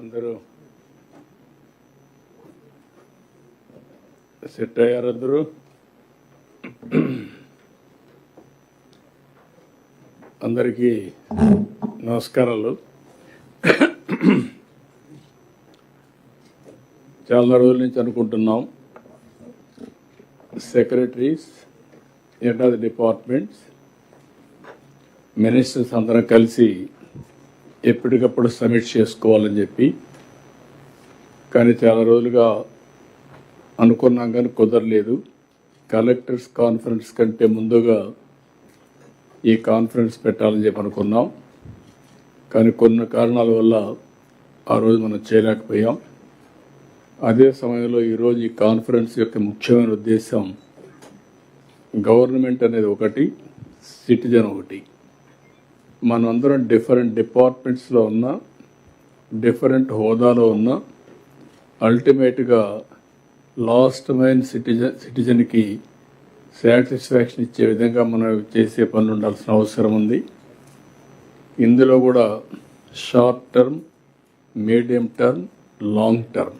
అందరూ సెట్ అయ్యారు అందరూ. అందరికీ నమస్కారాలు. చాలా రోజుల నుంచి అనుకుంటున్నాం. Secretaries head of the departments ministers అందరం కలిసి ఎప్పటికప్పుడు సబ్మిట్ చేసుకోవాలని చెప్పి కానీ చాలా రోజులుగా అనుకున్నాం కానీ కుదరలేదు. కలెక్టర్స్ కాన్ఫరెన్స్ కంటే ముందుగా ఈ కాన్ఫరెన్స్ పెట్టాలని చెప్పి అనుకున్నాం. కానీ కొన్ని కారణాల వల్ల ఆ రోజు మనం చేయలేకపోయాం. అదే సమయంలో ఈరోజు ఈ కాన్ఫరెన్స్ యొక్క ముఖ్యమైన ఉద్దేశం గవర్నమెంట్ అనేది ఒకటి సిటిజన్ ఒకటి. మనందరం డిఫరెంట్ డిపార్ట్మెంట్స్లో ఉన్న డిఫరెంట్ హోదాలో ఉన్న అల్టిమేట్గా లాస్ట్ మైన్ సిటిజన్ సిటిజన్కి సాటిస్ఫాక్షన్ ఇచ్చే విధంగా మనం చేసే పనులు ఉండాల్సిన అవసరం ఉంది. ఇందులో కూడా short term medium term long term.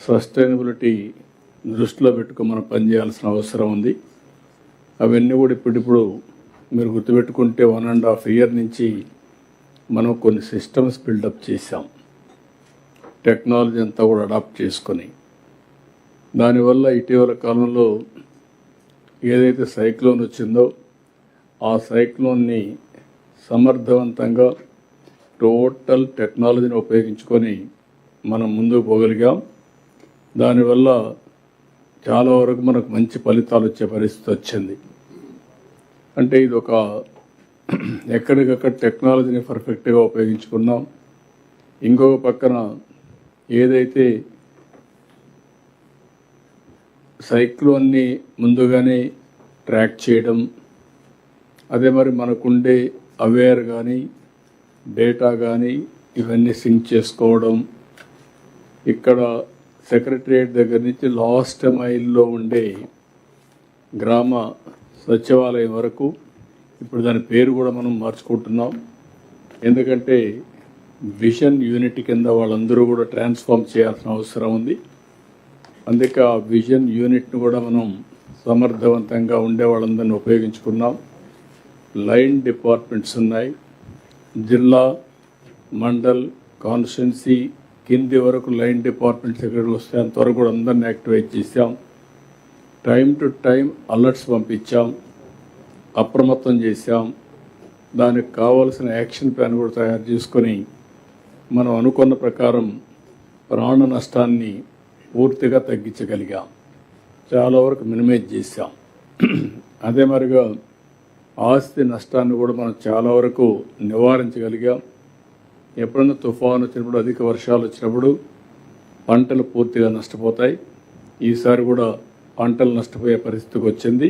Sustainability దృష్టిలో పెట్టుకుని మనం పనిచేయాల్సిన అవసరం ఉంది. అవన్నీ కూడా ఇప్పుడిప్పుడు మీరు గుర్తుపెట్టుకుంటే వన్ అండ్ హాఫ్ ఇయర్ నుంచి మనం కొన్ని సిస్టమ్స్ బిల్డప్ చేశాం. టెక్నాలజీ అంతా కూడా అడాప్ట్ చేసుకొని. దానివల్ల ఇటీవల కాలంలో ఏదైతే సైక్లోన్ వచ్చిందో ఆ సైక్లోన్ని సమర్థవంతంగా టోటల్ టెక్నాలజీని ఉపయోగించుకొని మనం ముందుకు పోగలిగాం. దానివల్ల చాలా వరకు మనకు మంచి ఫలితాలు వచ్చే పరిస్థితి వచ్చింది. అంటే ఇది ఒక ఎక్కడికక్కడ టెక్నాలజీని పర్ఫెక్ట్గా ఉపయోగించుకున్నాం. ఇంకొక పక్కన ఏదైతే సైక్లోన్ని ముందుగానే ట్రాక్ చేయడం అదే మరి మనకుండే అవేర్ కానీ డేటా కానీ ఇవన్నీ సింక్ చేసుకోవడం ఇక్కడ సెక్రటరియట్ దగ్గర నుంచి లాస్ట్ మైల్లో ఉండే గ్రామ సచివాలయం వరకు ఇప్పుడు దాని పేరు కూడా మనం మార్చుకుంటున్నాం. ఎందుకంటే విజన్ యూనిట్ కింద వాళ్ళందరూ కూడా ట్రాన్స్ఫార్మ్ చేయాల్సిన అవసరం ఉంది. అందుకే ఆ విజన్ యూనిట్ను కూడా మనం సమర్థవంతంగా ఉండే వాళ్ళందరినీ ఉపయోగించుకున్నాం. లైన్ డిపార్ట్మెంట్స్ ఉన్నాయి. జిల్లా మండల్ కాన్స్టిట్యున్సీ కింది వరకు లైన్ డిపార్ట్మెంట్ సెక్రటరీలు వస్తే అంతవరకు కూడా అందరిని యాక్టివేట్ చేసాం టైం టు టైం అలర్ట్స్ పంపించాం అప్రమత్తం చేశాం. దానికి కావాల్సిన యాక్షన్ ప్లాన్ కూడా తయారు చేసుకొని మనం అనుకున్న ప్రకారం ప్రాణ నష్టాన్ని పూర్తిగా తగ్గించగలిగాం. చాలా వరకు మినిమైజ్ చేశాం. అదే మరిగా ఆస్తి నష్టాన్ని కూడా మనం చాలా వరకు నివారించగలిగాం. ఎప్పుడన్నా తుఫాను వచ్చినప్పుడు అధిక వర్షాలు వచ్చినప్పుడు పంటలు పూర్తిగా నష్టపోతాయి. ఈసారి కూడా పంటలు నష్టపోయే పరిస్థితికి వచ్చింది.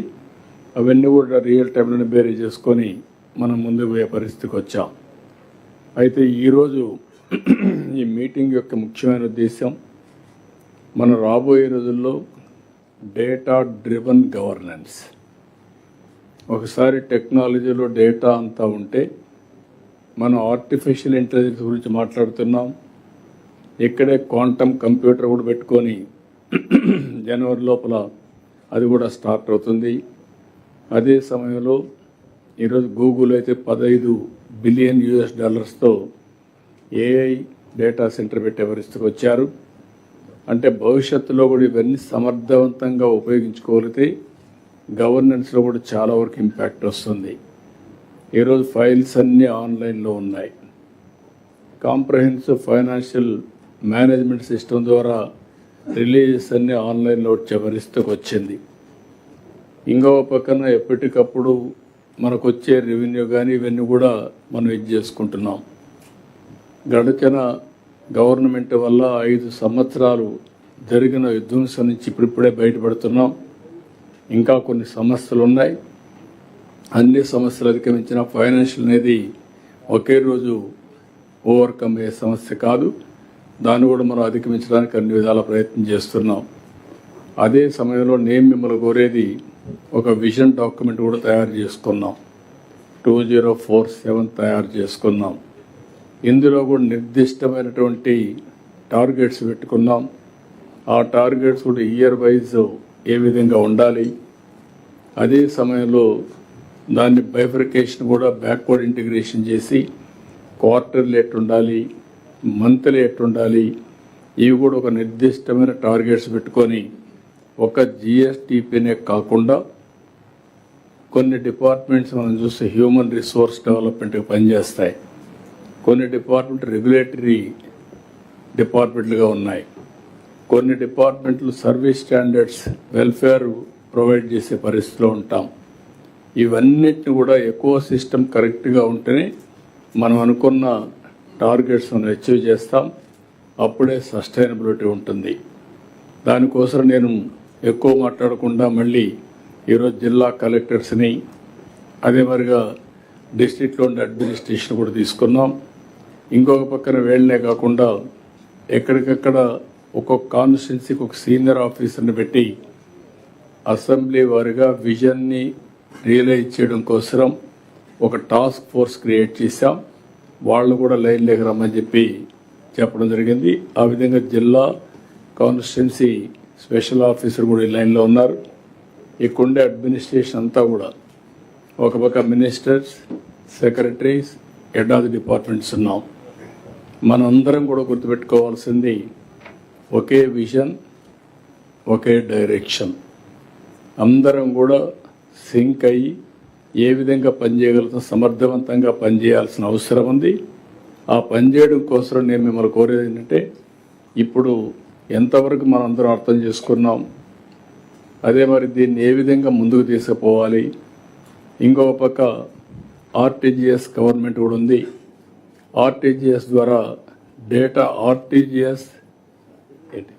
అవన్నీ కూడా రియల్ టైంలోనే బేరీ చేసుకొని మనం ముందుకు పోయే పరిస్థితికి వచ్చాం. అయితే ఈరోజు ఈ మీటింగ్ యొక్క ముఖ్యమైన ఉద్దేశం మన రాబోయే రోజుల్లో డేటా డ్రివన్ గవర్నెన్స్ ఒకసారి టెక్నాలజీలో డేటా అంతా ఉంటే మనం ఆర్టిఫిషియల్ ఇంటెలిజెన్స్ గురించి మాట్లాడుతున్నాం. ఇక్కడే క్వాంటమ్ కంప్యూటర్ కూడా పెట్టుకొని జనవరి లోపల అది కూడా స్టార్ట్ అవుతుంది. అదే సమయంలో ఈరోజు గూగుల్ అయితే పదహైదు బిలియన్ యూఎస్ డాలర్స్తో ఏఐ డేటా సెంటర్ పెట్టే పరిస్థితికి వచ్చారు. అంటే భవిష్యత్తులో కూడా ఇవన్నీ సమర్థవంతంగా ఉపయోగించుకోగలిగితే గవర్నెన్స్లో కూడా చాలా వరకు ఇంపాక్ట్ వస్తుంది. ఈరోజు ఫైల్స్ అన్నీ ఆన్లైన్లో ఉన్నాయి. కాంప్రహెన్సివ్ ఫైనాన్షియల్ మేనేజ్మెంట్ సిస్టమ్ ద్వారా రిలీజెస్ అన్నీ ఆన్లైన్లో వచ్చే వచ్చింది. ఇంకో పక్కన ఎప్పటికప్పుడు మనకు వచ్చే రెవెన్యూ కానీ ఇవన్నీ కూడా మనం ఇది చేసుకుంటున్నాం. గడిచిన గవర్నమెంట్ వల్ల ఐదు సంవత్సరాలు జరిగిన విధ్వంసం నుంచి ఇప్పుడిప్పుడే బయటపడుతున్నాం. ఇంకా కొన్ని సమస్యలు ఉన్నాయి అన్ని సమస్యలు అధిగమించిన ఫైనాన్షియల్ అనేది ఒకే రోజు ఓవర్కమ్ అయ్యే సమస్య కాదు. దాన్ని కూడా మనం అధిగమించడానికి అన్ని విధాల ప్రయత్నం చేస్తున్నాం. అదే సమయంలో నేను మిమ్మల్ని కోరేది ఒక విజన్ డాక్యుమెంట్ కూడా తయారు చేసుకున్నాం. టూ జీరో ఫోర్ సెవెన్ తయారు చేసుకున్నాం. ఇందులో కూడా నిర్దిష్టమైనటువంటి టార్గెట్స్ పెట్టుకున్నాం. ఆ టార్గెట్స్ కూడా ఇయర్ వైజ్ ఏ విధంగా ఉండాలి? అదే సమయంలో దాన్ని బైఫర్కేషన్ కూడా బ్యాక్వర్డ్ ఇంటిగ్రేషన్ చేసి క్వార్టర్లు ఎట్టు ఉండాలి. మంత్లీ ఎట్టుండాలి? ఇవి కూడా ఒక నిర్దిష్టమైన టార్గెట్స్ పెట్టుకొని ఒక జిఎస్టిపినే కాకుండా కొన్ని డిపార్ట్మెంట్స్ మనం చూస్తే హ్యూమన్ రిసోర్స్ డెవలప్మెంట్కి పనిచేస్తాయి. కొన్ని డిపార్ట్మెంట్ రెగ్యులేటరీ డిపార్ట్మెంట్లుగా ఉన్నాయి. కొన్ని డిపార్ట్మెంట్లు సర్వీస్ స్టాండర్డ్స్ వెల్ఫేర్ ప్రొవైడ్ చేసే పరిస్థితిలో ఉంటాం. ఇవన్నిటిని కూడా ఎక్కువ సిస్టమ్ కరెక్ట్గా ఉంటేనే మనం అనుకున్న టార్గెట్స్ మనం అచీవ్ చేస్తాం అప్పుడే సస్టైనబిలిటీ ఉంటుంది. దానికోసం నేను ఎక్కువ మాట్లాడకుండా మళ్ళీ ఈరోజు జిల్లా కలెక్టర్స్ని అదే మరిగా డిస్టిక్లో ఉండే అడ్మినిస్ట్రేషన్ కూడా తీసుకున్నాం. ఇంకొక పక్కన వేళ్ళనే కాకుండా ఎక్కడికక్కడ ఒక్కొక్క కాన్స్టిట్యున్సీకి ఒక సీనియర్ ఆఫీసర్ని పెట్టి అసెంబ్లీ వారిగా విజన్ని రియలైజ్ చేయడం కోసం ఒక టాస్క్ ఫోర్స్ క్రియేట్ చేశాం. వాళ్ళు కూడా లైన్లోకి రమ్మని చెప్పి చెప్పడం జరిగింది. ఆ విధంగా జిల్లా కాన్స్టిట్యున్సీ స్పెషల్ ఆఫీసర్ కూడా ఈ లైన్లో ఉన్నారు. ఇక్కడుండే అడ్మినిస్ట్రేషన్ అంతా కూడా ఒక పక్క ministers secretaries head of departments ఉన్నాం. మనందరం కూడా గుర్తుపెట్టుకోవాల్సింది ఒకే విజన్ ఒకే డైరెక్షన్. అందరం కూడా సింక్ అయ్యి ఏ విధంగా పనిచేయగలుగుతాం సమర్థవంతంగా పనిచేయాల్సిన అవసరం ఉంది. ఆ పనిచేయడం కోసం నేను మిమ్మల్ని కోరేది ఏంటంటే ఇప్పుడు ఎంతవరకు మనం అందరం అర్థం చేసుకున్నాం అదే మరి దీన్ని ఏ విధంగా ముందుకు తీసుకుపోవాలి. ఇంకొక పక్క ఆర్టీజీఎస్ గవర్నమెంట్ కూడా ఉంది. ఆర్టీజీఎస్ ద్వారా డేటా ఆర్టీజీఎస్ ఏంటి?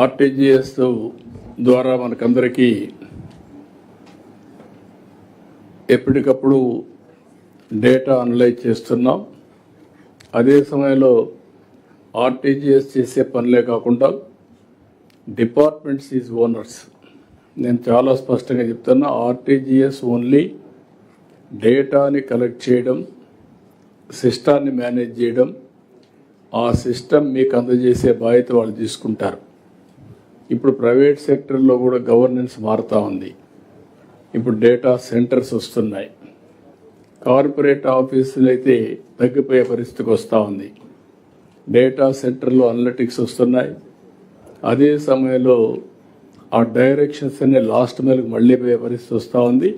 ఆర్టీజీఎస్ ద్వారా మనకందరికీ ఎప్పటికప్పుడు డేటా అనలైజ్ చేస్తున్నాం. అదే సమయంలో ఆర్టీజీఎస్ చేసే పనులే కాకుండా డిపార్ట్మెంట్స్ ఈజ్ ఓనర్స్. నేను చాలా స్పష్టంగా చెప్తున్నా ఆర్టీజీఎస్ ఓన్లీ డేటాని కలెక్ట్ చేయడం సిస్టాన్ని మేనేజ్ చేయడం ఆ సిస్టమ్ మీకు అందజేసే బాధ్యత వాళ్ళు తీసుకుంటారు. ఇప్పుడు ప్రైవేట్ సెక్టర్లో కూడా గవర్నెన్స్ మారుతూ ఉంది. ఇప్పుడు డేటా సెంటర్స్ వస్తున్నాయి. కార్పొరేట్ ఆఫీసులు అయితే తగ్గిపోయే పరిస్థితికి వస్తూ ఉంది. డేటా సెంటర్లో అనలిటిక్స్ వస్తున్నాయి. అదే సమయంలో ఆ డైరెక్షన్స్ అనే లాస్ట్ మైల్కి మళ్ళీ పోయే పరిస్థితి వస్తూ ఉంది.